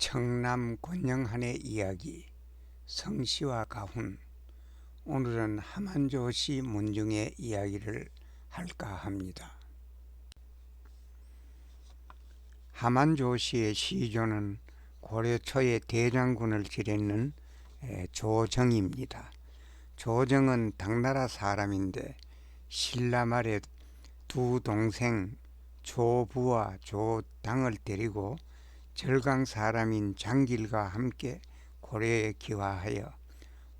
청남 권영한의 이야기 성시와 가훈 오늘은 하만조시 문중의 이야기를 할까 합니다. 하만조시의 시조는 고려 초의 대장군을 지냈는 에, 조정입니다. 조정은 당나라 사람인데 신라 말에 두 동생 조부와 조당을 데리고 절강 사람인 장길과 함께 고려에 기화하여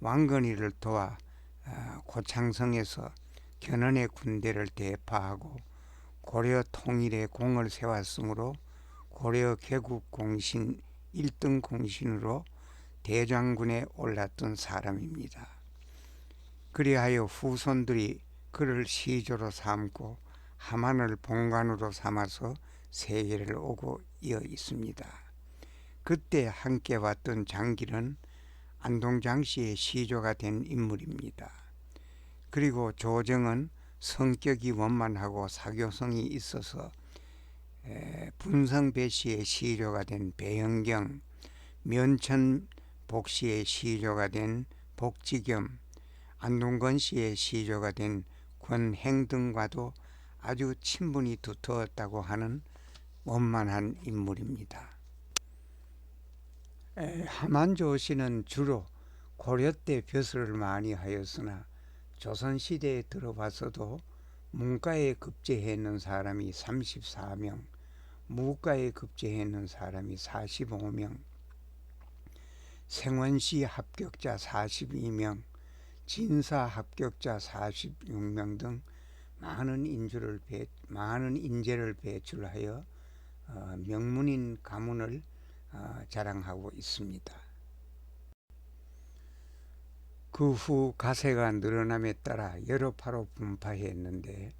왕건이를 도와 아, 고창성에서 견훤의 군대를 대파하고 고려 통일에 공을 세웠으므로 고려 개국 공신 1등 공신으로 대장군에 올랐던 사람입니다. 그리하여 후손들이 그를 시조로 삼고 하만을 본관으로 삼아서 세계를 오고 이어 있습니다. 그때 함께 왔던 장길은 안동장 씨의 시조가 된 인물입니다. 그리고 조정은 성격이 원만하고 사교성이 있어서 분성배 씨의 시조가 된 배영경, 면천 복 씨의 시조가 된 복지겸, 안동건 씨의 시조가 된 권행 등과도 아주 친분이 두터웠다고 하는 원만한 인물입니다. 하만조 씨는 주로 고려 때 벼슬을 많이 하였으나 조선 시대에 들어봐서도 문과에 급제했는 사람이 34명, 무과에 급제했는 사람이 45명, 생원시 합격자 42명, 진사 합격자 46명 등 많은 인재를 배출하여 어, 명문인 가문을 어, 자랑하고 있습니다. 그 후 가세가 늘어남에 따라 여러 파로 분파했는데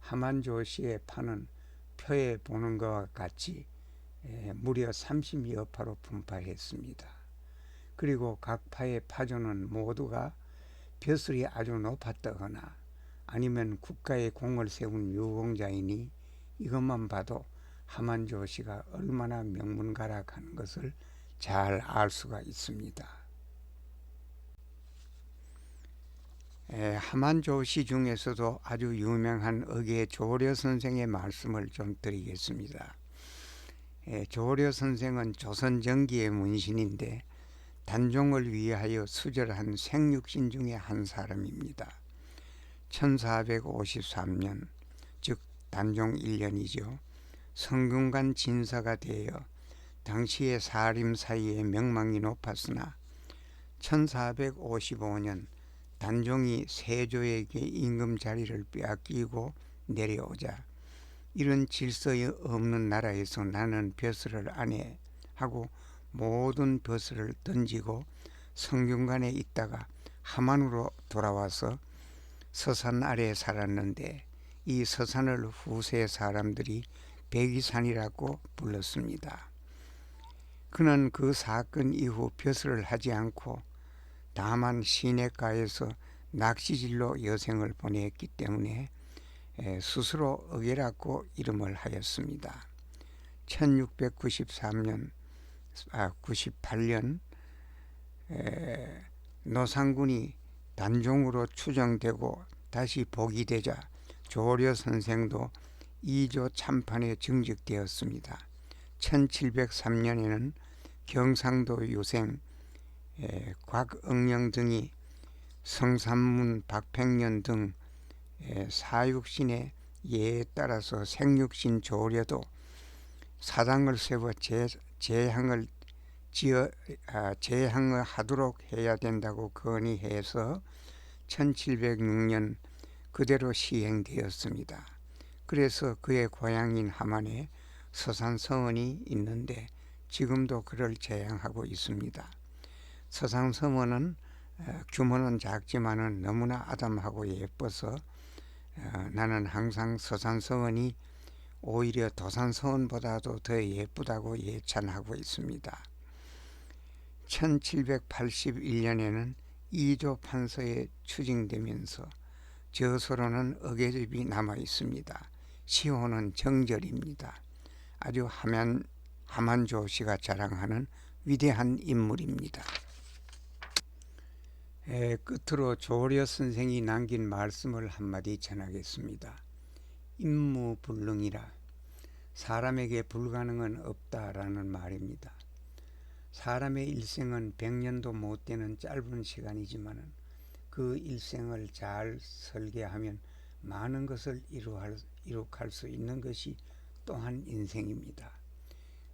하만조 씨의 파는 표에 보는 것과 같이 에, 무려 30여 파로 분파했습니다. 그리고 각 파의 파조는 모두가 벼슬이 아주 높았다거나 아니면 국가에 공을 세운 유공자이니 이것만 봐도 하만조 씨가 얼마나 명문가락한 것을 잘 알 수가 있습니다. 에, 하만조 씨 중에서도 아주 유명한 의계 조려 선생의 말씀을 좀 드리겠습니다. 에, 조려 선생은 조선 전기의 문신인데 단종을 위하여 수절한 생육신 중의 한 사람입니다. 1453년 즉 단종 1년이죠. 성균관 진사가 되어 당시의 사림 사이에 명망이 높았으나 1455년 단종이 세조에게 임금 자리를 빼앗기고 내려오자 이런 질서에 없는 나라에서 나는 벼슬을 안해 하고 모든 벼슬을 던지고 성균관에 있다가 하만으로 돌아와서 서산 아래에 살았는데 이 서산을 후세 사람들이 백이산이라고 불렀습니다. 그는 그 사건 이후 벼슬을 하지 않고 다만 시내가에서 낚시질로 여생을 보냈기 때문에 스스로 어게라고 이름을 하였습니다. 1693년 아 98년 노상군이 단종으로 추정되고 다시 복이 되자 조려 선생도 2조 참판에 증직되었습니다. 1703년에는 경상도 유생 곽응령 등이 성삼문 박팽년 등 사육신의 예에 따라서 생육신 조려도 사당을 세워 제, 제향을 지어 아, 제향을 하도록 해야 된다고 건의해서 1706년 그대로 시행되었습니다. 그래서 그의 고향인 하만에 서산서원이 있는데 지금도 그를 제향하고 있습니다. 서산서원은 어, 규모는 작지만은 너무나 아담하고 예뻐서 어, 나는 항상 서산서원이 오히려 도산서원보다도 더 예쁘다고 예찬하고 있습니다. 1781년에는 이조 판서에 추징되면서 저서로는 어계집이 남아 있습니다. 시호는 정절입니다. 아주 하면 하만조 씨가 자랑하는 위대한 인물입니다. 에, 끝으로 조려 선생이 남긴 말씀을 한마디 전하겠습니다. 임무불능이라 사람에게 불가능은 없다라는 말입니다. 사람의 일생은 100년도 못 되는 짧은 시간이지만 그 일생을 잘 설계하면 많은 것을 이루할, 이룩할 수 있는 것이 또한 인생입니다.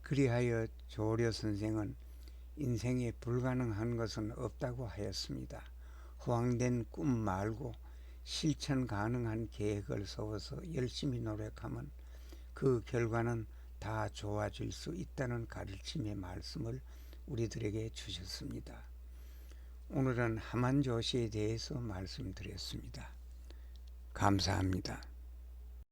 그리하여 조려 선생은 인생에 불가능한 것은 없다고 하였습니다. 허황된 꿈 말고 실천 가능한 계획을 세워서 열심히 노력하면 그 결과는 다 좋아질 수 있다는 가르침의 말씀을 우리들에게 주셨습니다. 오늘은 하만조시에 대해서 말씀드렸습니다. 감사합니다.